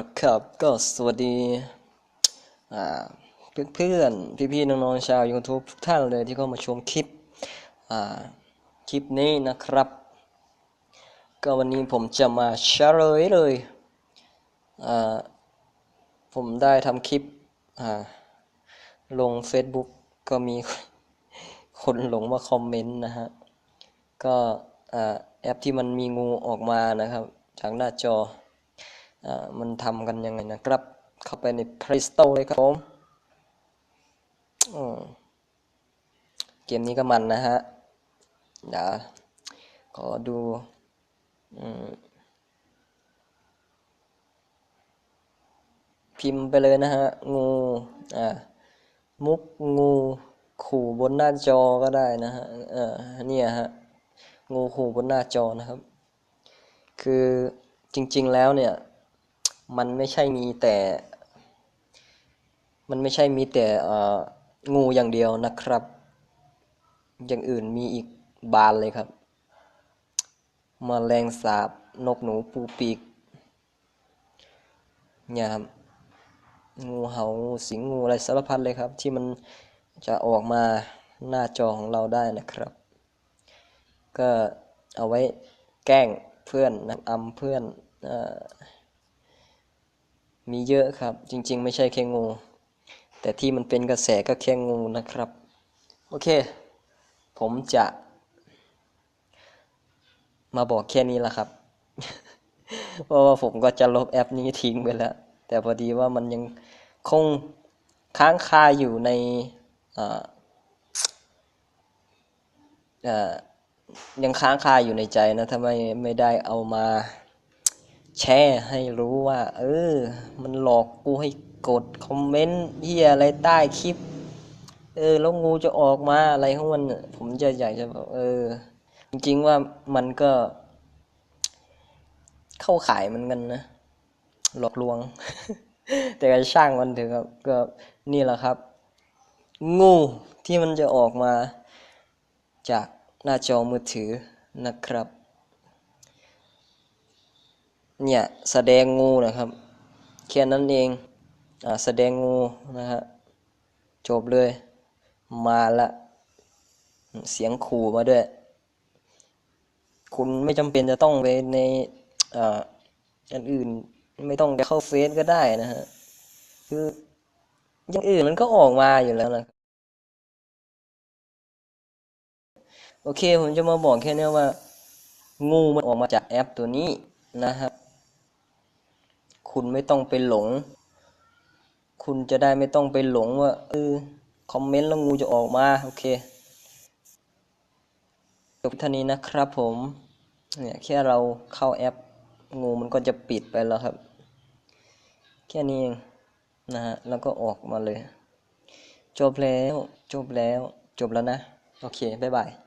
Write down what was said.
ละครับก็สวัสดีเพื่อนๆ พี่ๆ น้องๆ ชาว YouTube ทุกท่านเลยที่เข้ามาชมคลิปคลิปนี้นะครับ ก็วันนี้ผมจะมาเฉลยเลยผมได้ทำคลิปลง Facebook ก็มีคนหลงมาคอมเมนต์นะฮะ ก็แอปที่มันมีงูออกมานะครับจากหน้าจอ มันทำกันยังไงนะครับ เข้าไปใน Play Store เลยครับผมเกมนี้ก็มันนะฮะเดี๋ยวขอดูอพิมพ์ไปเลยนะฮะ งู อ่า มุกงู ขู่บนหน้าจอก็ได้นะฮะ เออเนี่ยฮะ งูขู่บนหน้าจอนะครับ คือจริง ๆ แล้วเนี่ย มันไม่ใช่มีแต่ มันไม่ใช่มีแต่งูอย่างเดียวนะครับ อย่างอื่นมีอีกบานเลยครับมแมลงสาบนกหนูปูปีกเนี่ยครับงูเหางูสิงงูอะไรสารพัดเลยครับ ที่มันจะออกมาหน้าจอของเราได้นะครับ ก็เอาไว้แกล้งเพื่อนนะอำเพื่อนอ มีเยอะครับ จริง ๆ ไม่ใช่แค่งู แต่ที่มันเป็นกระแสก็แค่งูนะครับ โอเค ผมจะ มาบอกแค่นี้ละครับ เพราะว่าผมก็จะลบแอปนี้ทิ้งไปแล้ว แต่พอดีว่ามันยังคงค้างคาอยู่ในยังค้างคาอยู่ในใจนะถ้าไม่ไม่ได้เอามา แชร์ให้รู้ว่า เออ มันหลอกกูให้กดคอมเมนต์เฮียอะไรใต้คลิป เออ แล้วงูจะออกมาอะไรของมันผมจะอยากจะบอกเออ จริงๆว่ามันก็ เข้าขายมือนกันนะ หลอกลวง แต่ก็ช่างมันเถอะครับ ก็นี่แหละครับ งูที่มันจะออกมา จากหน้าจอมือถือนะครับ เนี่ยแสดงงูนะครับแค่นั้นเองอ่าแสดงงูนะฮะจบเลยมาละเสียงขู่มาด้วย คุณไม่จำเป็นจะต้องไปในอ่าอันอื่นไม่ต้องจะเข้าเฟซก็ได้นะฮะคืออย่างอื่นมันก็ออกมาอยู่แล้วนะโอเคผมจะมาบอกแค่นี้ว่า งูมันออกมาจากแอปตัวนี้นะครับ คุณไม่ต้องไปหลง คุณจะได้ไม่ต้องไปหลงว่าเออคอมเมนต์แล้วงูจะออกมา โอเคจบท่านี้นะครับผม เนี่ยแค่เราเข้าแอป งูมันก็จะปิดไปแล้วครับ แค่นี้เองนะฮะ แล้วก็ออกมาเลย จบแล้ว จบแล้ว จบแล้วนะ โอเค บ๊ายบาย